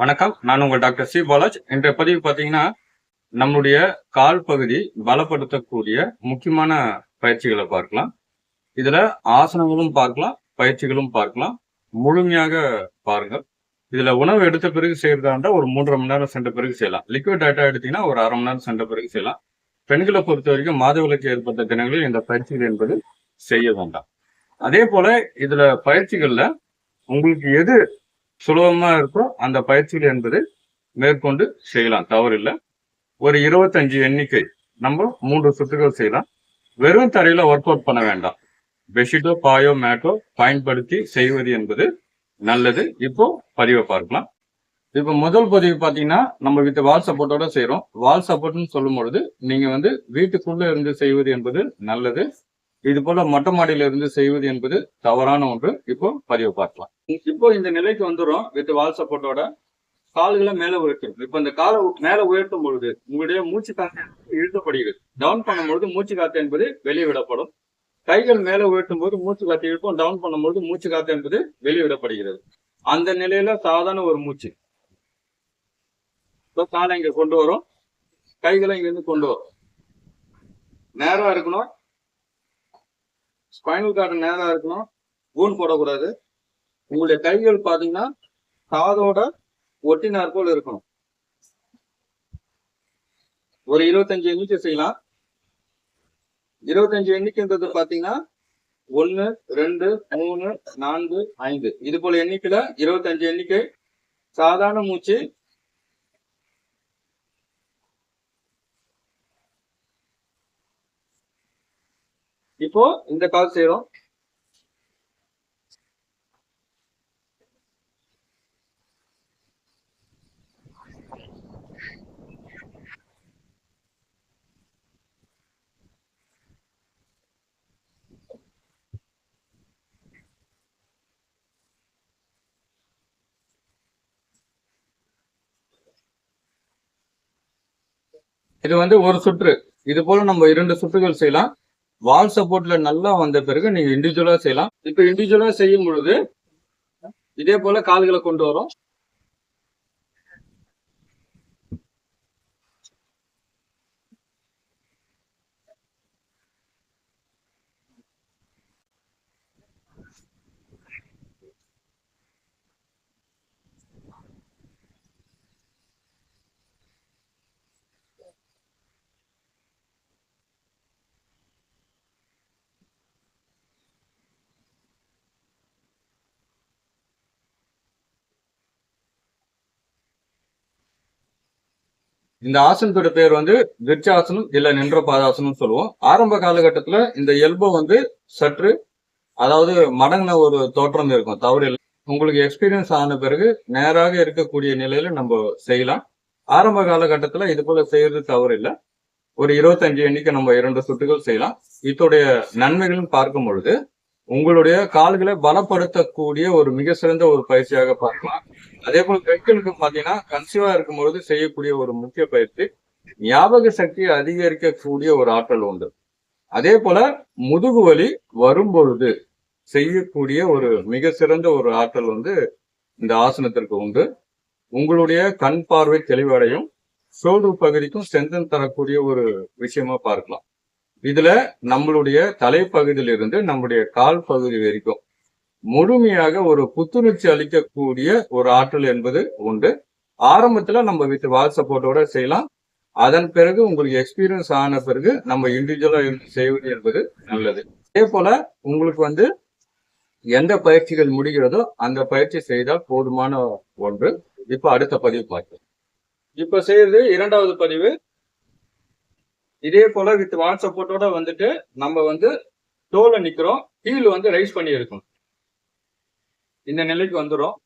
வணக்கம். நான் உங்கள் டாக்டர் சி. பாலாஜ். இன்றைய பதிவு பார்த்தீங்கன்னா நம்மளுடைய கால் பகுதி பலப்படுத்தக்கூடிய முக்கியமான பயிற்சிகளை பார்க்கலாம். இதில் ஆசனங்களும் பார்க்கலாம் பயிற்சிகளும் பார்க்கலாம். முழுமையாக பாருங்கள். இதில் உணவு எடுத்த பிறகு செய்கிறதாண்டா ஒரு மூன்றரை மணி நேரம் சென்ற பிறகு செய்யலாம். லிக்விட் டேட்டா எடுத்தீங்கன்னா ஒரு அரை மணி நேரம் சென்ற பிறகு செய்யலாம். பெண்களை பொறுத்த வரைக்கும் மாதவிலக்கு ஏற்பட்ட தினங்களில் இந்த பயிற்சிகள் என்பது செய்ய வேண்டாம். அதே போல இதுல பயிற்சிகள்ல உங்களுக்கு எது சுலபமாக இருக்கோ அந்த பயிற்சிகள் என்பது மேற்கொண்டு செய்யலாம். தவறில்லை. ஒரு இருபத்தஞ்சு எண்ணிக்கை நம்ம மூன்று சுற்றுகள் செய்யலாம். வெறும் தரையில் ஒர்க் அவுட் பண்ண வேண்டாம். பெட்ஷீட்டோ பாயோ மேட்டோ பயன்படுத்தி செய்வது என்பது நல்லது. இப்போ பதிவை பார்க்கலாம். இப்போ முதல் பதிவு பார்த்தீங்கன்னா நம்ம வித் வால் சப்போர்ட்டோட செய்கிறோம் வால் சப்போர்ட்னு சொல்லும் பொழுது நீங்கள் வந்து வீட்டுக்குள்ளே இருந்து செய்வது என்பது நல்லது. இது போல மொட்டை மாடியில இருந்து செய்வது என்பது தவறான ஒன்று. இப்போ பதிவு பார்க்கலாம். இப்போ இந்த நிலைக்கு வந்துடும் வித் வால் சப்போர்ட்டோட கால்களை மேல உயர்த்தணும் இப்ப இந்த காலை மேல உயர்த்தும் பொழுது உங்களுடைய மூச்சு காற்று இழுக்கப்படுகிறது. டவுன் பண்ணும்பொழுது மூச்சு காற்று என்பது வெளியே விடப்படும். கைகள் மேல உயர்த்தும் போது மூச்சு காத்து இழுப்போம் டவுன் பண்ணும்பொழுது மூச்சு காற்று என்பது வெளியே விடப்படுகிறது. அந்த நிலையில சாதாரண ஒரு மூச்சு. காலை இங்க கொண்டு வரும். கைகளை இங்க இருந்து கொண்டு வரும். நேரம் இருக்கணும். ஸ்பைனல் கார்டு நேராக இருக்கணும். ஊன் போடக்கூடாது. உங்களுடைய கைகள் பாத்தீங்கன்னா காதோட ஒட்டினார் போல் இருக்கணும். ஒரு இருபத்தஞ்சு எண்ணிக்கை செய்யலாம். இருபத்தஞ்சு எண்ணிக்கைன்றது பாத்தீங்கன்னா ஒன்னு ரெண்டு மூணு நான்கு ஐந்து. இது போல எண்ணிக்கையில இருபத்தஞ்சு எண்ணிக்கை. சாதாரண மூச்சு இப்போ இந்த கால் செய்யறோம் இது வந்து ஒரு சுற்று. இது போல நம்ம இரண்டு சுற்றுகள் செய்யலாம். வால் சப்போர்ட்ல நல்லா வந்த பிறகு நீங்க இண்டிவிஜுவலா செய்யலாம். இப்ப இண்டிவிஜுவலா செய்யும் பொழுது இதே போல கால்களை கொண்டு வரும். இந்த ஆசனத்தோட பேர் வந்து விர்ச்சாசனம் இல்ல நின்ற பாதாசனம் சொல்லுவோம். ஆரம்ப காலகட்டத்துல இந்த எல்போ வந்து சற்று அதாவது மடங்கின ஒரு தோற்றம் இருக்கும். தவறு இல்லை. உங்களுக்கு எக்ஸ்பீரியன்ஸ் ஆன பிறகு நேராக இருக்கக்கூடிய நிலையில நம்ம செய்யலாம். ஆரம்ப காலகட்டத்துல இது போல செய்யறது தவறு இல்லை. ஒரு இருபத்தஞ்சு எண்ணிக்கை நம்ம இரண்டு சுட்டுகள் செய்யலாம். இதோடைய நன்மைகளும் பார்க்கும் பொழுது உங்களுடைய கால்களை பலப்படுத்தக்கூடிய ஒரு மிக சிறந்த ஒரு பயிற்சியாக பார்க்கலாம். அதே போல் பெண்களுக்கு பாத்தீங்கன்னா கன்சீவா இருக்கும்பொழுது செய்யக்கூடிய ஒரு முக்கிய பயிற்சி ஞாபக சக்தியை அதிகரிக்கக்கூடிய ஒரு ஆற்றல் உண்டு. அதே போல முதுகு வலி வரும்பொழுது செய்யக்கூடிய ஒரு மிக சிறந்த ஒரு ஆற்றல் வந்து இந்த ஆசனத்திற்கு உண்டு. உங்களுடைய கண் பார்வை தெளிவடையும் சோல்டு பகுதிக்கும் ஸ்ட்ரென்தன் தரக்கூடிய ஒரு விஷயமா பார்க்கலாம். இதுல நம்மளுடைய தலைப்பகுதியிலிருந்து நம்முடைய கால் பகுதி வரைக்கும் முழுமையாக ஒரு புத்துணர்ச்சி அளிக்கக்கூடிய ஒரு ஆற்றல் என்பது உண்டு. ஆரம்பத்துல நம்ம வித் வால் சப்போர்ட்டோட செய்யலாம். அதன் பிறகு உங்களுக்கு எக்ஸ்பீரியன்ஸ் ஆன பிறகு நம்ம இண்டிவிஜுவலா செய்வது என்பது நல்லது. அதே போல உங்களுக்கு வந்து எந்த பயிற்சிகள் முடிகிறதோ அந்த பயிற்சி செய்தால் போதுமான ஒன்று. இப்ப அடுத்த பதிவு பார்க்கலாம். இப்ப செய்யறது இரண்டாவது பதிவு. இதே போல வித் வால் சப்போர்ட்டோட வந்துட்டு நம்ம வந்து டோல நிக்கிறோம். ஹீல் வந்து ரைஸ் பண்ணி இருக்கணும் இந்த நிலைக்கு வந்துடும்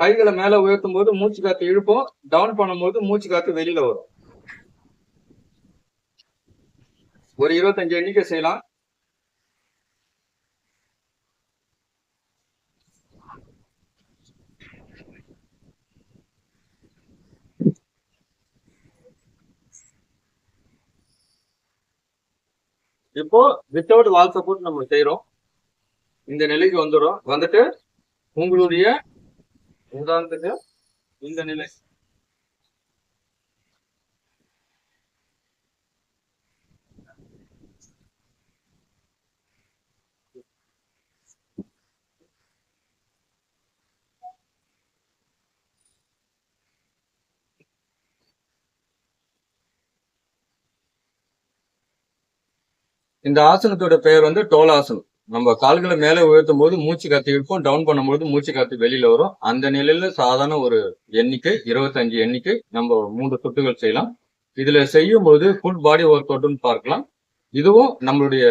கைகளை மேல உயர்த்தும் போது மூச்சு காத்து இழுப்போம். டவுன் பண்ணும்போது மூச்சு காத்து வெளியில வரும். ஒரு இருபத்தஞ்சு எண்ணிக்கை செய்யலாம். இப்போ வித்தவுட் வால் சப்போர்ட் நம்ம செய்யறோம் இந்த நிலைக்கு வந்துடும் வந்துட்டு உங்களுடைய உதாரணத்துக்கு இந்த நிலை. இந்த ஆசனத்தோட பெயர் வந்து டோலாசனம். நம்ம கால்களை மேலே உயர்த்தும் போது மூச்சு காத்து இழுப்போம் டவுன் பண்ணும்போது மூச்சு காத்து வெளியில வரும். அந்த நிலையில சாதாரண ஒரு எண்ணிக்கை இருபத்தஞ்சு எண்ணிக்கை நம்ம மூன்று தொட்டுகள் செய்யலாம். இதுல செய்யும் போது ஃபுல் பாடி ஒர்க் அவுட்னு பார்க்கலாம். இதுவும் நம்மளுடைய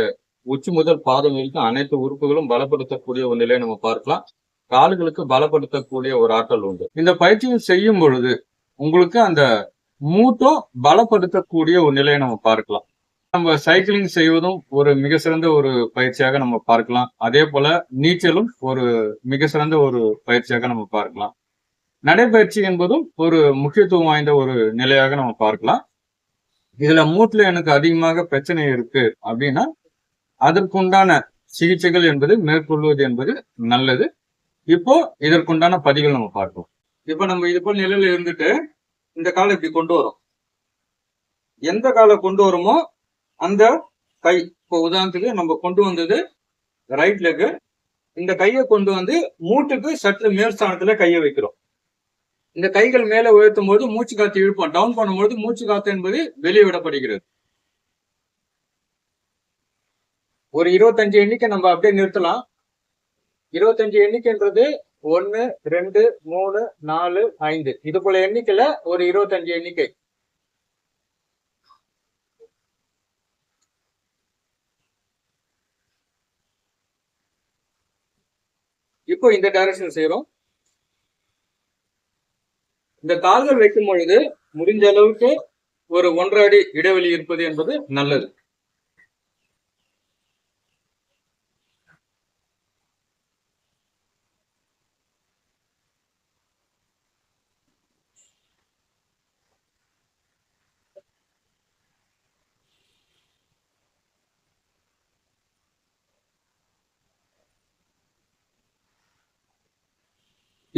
உச்சி முதல் பாதம் வரைக்கும் அனைத்து உறுப்புகளும் பலப்படுத்தக்கூடிய ஒரு நிலையை நம்ம பார்க்கலாம். கால்களுக்கு பலப்படுத்தக்கூடிய ஒரு ஆற்றல் உண்டு. இந்த பயிற்சியை செய்யும் பொழுது உங்களுக்கு அந்த மூட்டும் பலப்படுத்தக்கூடிய ஒரு நிலையை நம்ம பார்க்கலாம். நம்ம சைக்கிளிங் செய்வதும் ஒரு மிக சிறந்த ஒரு பயிற்சியாக நம்ம பார்க்கலாம். அதே போல நீச்சலும் ஒரு மிக சிறந்த ஒரு பயிற்சியாக நம்ம பார்க்கலாம். நடைபயிற்சி என்பதும் ஒரு முக்கியத்துவம் வாய்ந்த ஒரு நிலையாக நம்ம பார்க்கலாம். இதுல மூட்டுல எனக்கு அதிகமாக பிரச்சனை இருக்கு அப்படின்னா அதற்குண்டான சிகிச்சைகள் என்பது மேற்கொள்வது என்பது நல்லது. இப்போ இதற்குண்டான பதிகள் நம்ம பார்ப்போம். இப்போ நம்ம இது போல் நிலையில இருந்துட்டு இந்த காலை இப்படி கொண்டு வரோம். எந்த காலை கொண்டு வருமோ அந்த கை. இப்போ உதாரணத்துக்கு நம்ம கொண்டு வந்தது ரைட் லெக்கு இந்த கையை கொண்டு வந்து மூட்டுக்கு சற்று மேல் ஸ்தானத்துல கையை வைக்கிறோம். இந்த கைகள் மேல உயர்த்தும் போது மூச்சு காத்து இழுப்போம். டவுன் பண்ணும்போது மூச்சு காத்து என்பது வெளியே விடப்படுகிறது. ஒரு இருபத்தஞ்சு எண்ணிக்கை நம்ம அப்படியே நிறுத்தலாம். இருபத்தஞ்சு எண்ணிக்கைன்றது ஒன்னு ரெண்டு மூணு நாலு ஐந்து. இது போல எண்ணிக்கையில ஒரு இருபத்தஞ்சு எண்ணிக்கை. இப்போ இந்த டைரக்ஷன் செய்யறோம் இந்த கால்கள் வைக்கும் பொழுது முடிஞ்ச அளவுக்கு ஒரு ஒன்றரை அடி இடைவெளி இருப்பது என்பது நல்லது.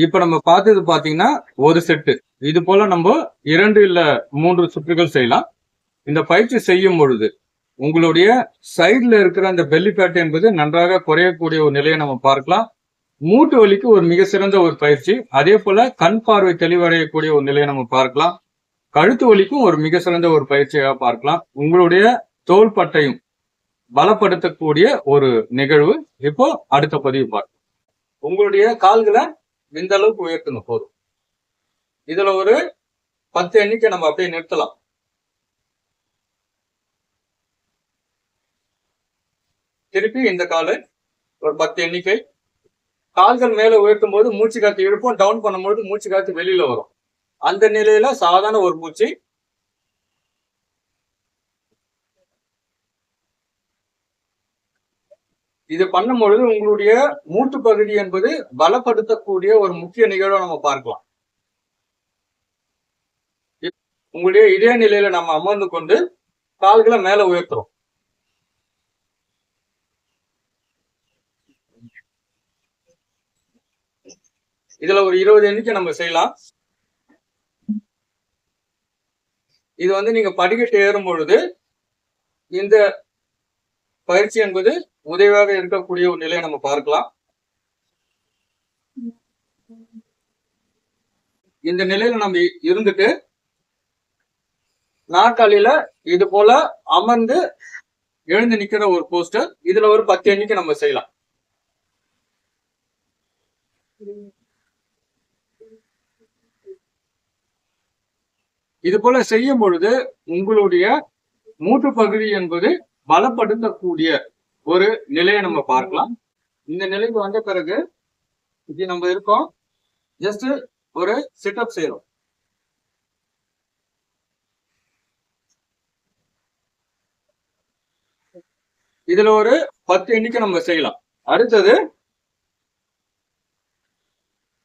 இப்ப நம்ம பார்த்தது பாத்தீங்கன்னா ஒரு செட்டு. இது போல நம்ம இரண்டு இல்ல மூன்று சுற்றுகள் செய்யலாம். இந்த பயிற்சி செய்யும் பொழுது உங்களுடைய சைடுல இருக்கிற அந்த பெல்லி ஃபேட் என்பது நன்றாக குறையக்கூடிய ஒரு நிலையை நம்ம பார்க்கலாம். மூட்டு வலிக்கு ஒரு மிக சிறந்த ஒரு பயிற்சி. அதே போல கண் பார்வை தெளிவடையக்கூடிய ஒரு நிலையை நம்ம பார்க்கலாம். கழுத்து வலிக்கும் ஒரு மிக சிறந்த ஒரு பயிற்சியாக பார்க்கலாம். உங்களுடைய தோள்பட்டையும் பலப்படுத்தக்கூடிய ஒரு நிகழ்வு. இப்போ அடுத்த பதிவு பார்க்கலாம். உங்களுடைய கால்களை இந்த அளவுக்கு உயர்த்தணும் போதும். இதுல ஒரு பத்து எண்ணிக்கை நம்ம அப்படியே நிறுத்தலாம். திருப்பி இந்த காலு ஒரு பத்து எண்ணிக்கை. கால்கள் மேல உயர்த்தும் போது மூச்சு காத்து இழுப்போம் டவுன் பண்ணும்போது மூச்சு காத்து வெளியில வரும். அந்த நிலையில சாதாரண ஒரு மூச்சு இது பண்ணும் பொழுது உங்களுடைய மூட்டு பகுதி என்பது பலப்படுத்தக்கூடிய ஒரு முக்கிய நிகழ்வை நம்ம பார்க்கலாம். உங்களுடைய இதே நிலையில நம்ம அமர்ந்து கொண்டு கால்களை மேல உயர்த்துறோம். இதுல ஒரு இருபது எண்ணிக்கை நம்ம செய்யலாம். இது வந்து நீங்க படிக்கட்டு ஏறும் பொழுது இந்த பயிற்சி என்பது உதவியாக இருக்கக்கூடிய ஒரு நிலையை நம்ம பார்க்கலாம். இந்த நிலையில நம்ம இருந்துட்டு நாற்காலியில இது போல அமர்ந்து எழுந்து நிக்கிற ஒரு போஸ்டர் இதுல ஒரு பத்து எண்ணிக்கை நம்ம செய்யலாம். இது போல செய்யும் பொழுது உங்களுடைய மூட்டு பகுதி என்பது பலப்படுத்தக்கூடிய ஒரு நிலையை நம்ம பார்க்கலாம். இந்த நிலைக்கு வந்த பிறகு இது நம்ம இருக்கோம். ஜஸ்ட் ஒரு சிட்டப் செய்யறோம் இதுல ஒரு பத்து எண்ணிக்கை நம்ம செய்யலாம். அடுத்தது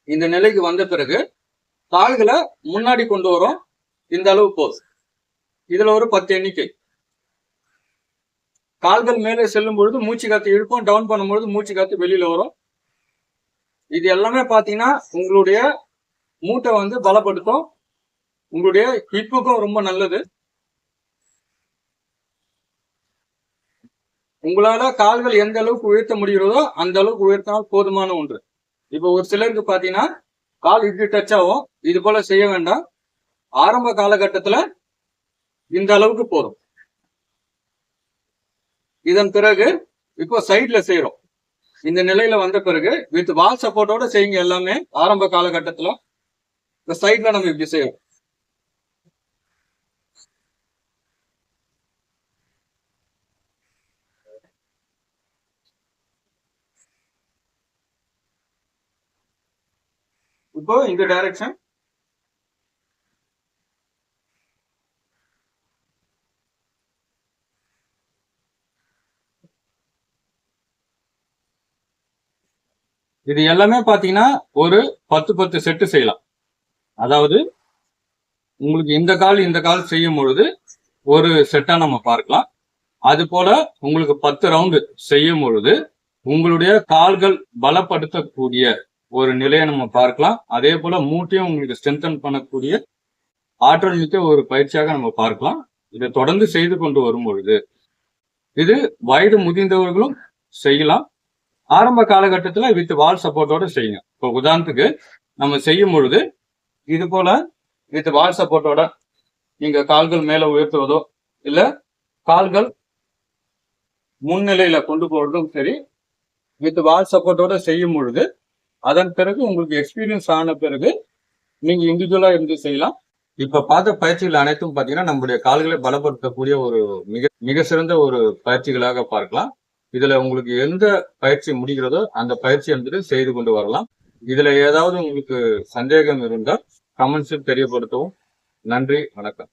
இந்த நிலைக்கு வந்த பிறகு கால்களை முன்னாடி கொண்டு வரும். இந்த அளவு போஸ் இதுல ஒரு பத்து எண்ணிக்கை. கால்கள் மேலே செல்லும் பொழுது மூச்சு காத்து இழுக்கும் டவுன் பண்ணும்பொழுது மூச்சு காத்து வெளியில வரும். இது எல்லாமே பார்த்தீங்கன்னா உங்களுடைய மூட்டை வந்து பலப்படுத்தும். உங்களுடைய ஹிப்புக்கும் ரொம்ப நல்லது. உங்களால கால்கள் எந்த அளவுக்கு உயர்த்த முடிகிறதோ அந்த அளவுக்கு உயர்த்தினால் போதுமான ஒன்று. இப்போ ஒரு சிலருக்கு பார்த்தீங்கன்னா கால் இப்படி டச் ஆகும். இது போல செய்ய வேண்டாம். ஆரம்ப காலகட்டத்தில் இந்த அளவுக்கு போதும். இதன் பிறகு இப்போ சைட்ல செய்யறோம் இந்த நிலையில வந்த பிறகு வித் வால் சப்போர்ட்டோட செய்யுங்க எல்லாமே ஆரம்ப காலகட்டத்துல. இந்த சைட்ல நம்ம இப்படி செய்யறோம் இப்போ இந்த டைரக்ஷன் இது எல்லாமே பார்த்தீங்கன்னா ஒரு பத்து பத்து செட்டு செய்யலாம். அதாவது உங்களுக்கு இந்த கால் இந்த கால் செய்யும் பொழுது ஒரு செட்டாக நம்ம பார்க்கலாம். அது போல உங்களுக்கு பத்து ரவுண்டு செய்யும் பொழுது உங்களுடைய கால்கள் பலப்படுத்தக்கூடிய ஒரு நிலையை நம்ம பார்க்கலாம். அதே போல மூட்டையும் உங்களுக்கு ஸ்ட்ரென்தன் பண்ணக்கூடிய ஆற்றல் மிக்க ஒரு பயிற்சியாக நம்ம பார்க்கலாம். இதை தொடர்ந்து செய்து கொண்டு வரும் பொழுது இது வயது முதிர்ந்தவர்களும் செய்யலாம். ஆரம்ப காலகட்டத்தில் வித் வால் சப்போர்ட்டோட செய்யுங்க. இப்போ உதாரணத்துக்கு நம்ம செய்யும் பொழுது இது போல வித் வால் சப்போர்ட்டோட நீங்க கால்கள் மேல உயர்த்துவதோ இல்ல கால்கள் முன்னிலையில கொண்டு போறதும் சரி வித் வால் சப்போர்ட்டோட செய்யும் பொழுது அதன் பிறகு உங்களுக்கு எக்ஸ்பீரியன்ஸ் ஆன பிறகு நீங்க இண்டிவிஜுவலா இருந்து செய்யலாம். இப்ப பார்த்த பயிற்சிகள் அனைத்தும் பாத்தீங்கன்னா நம்முடைய கால்களை பலப்படுத்தக்கூடிய ஒரு மிக மிக சிறந்த ஒரு பயிற்சிகளாக பார்க்கலாம். இதுல உங்களுக்கு எந்த பயிற்சி முடிகிறதோ அந்த பயிற்சி வந்துட்டு செய்து கொண்டு வரலாம். இதுல ஏதாவது உங்களுக்கு சந்தேகம் இருந்தால் கமெண்ட்ஸில் தெரியப்படுத்தவும். நன்றி வணக்கம்.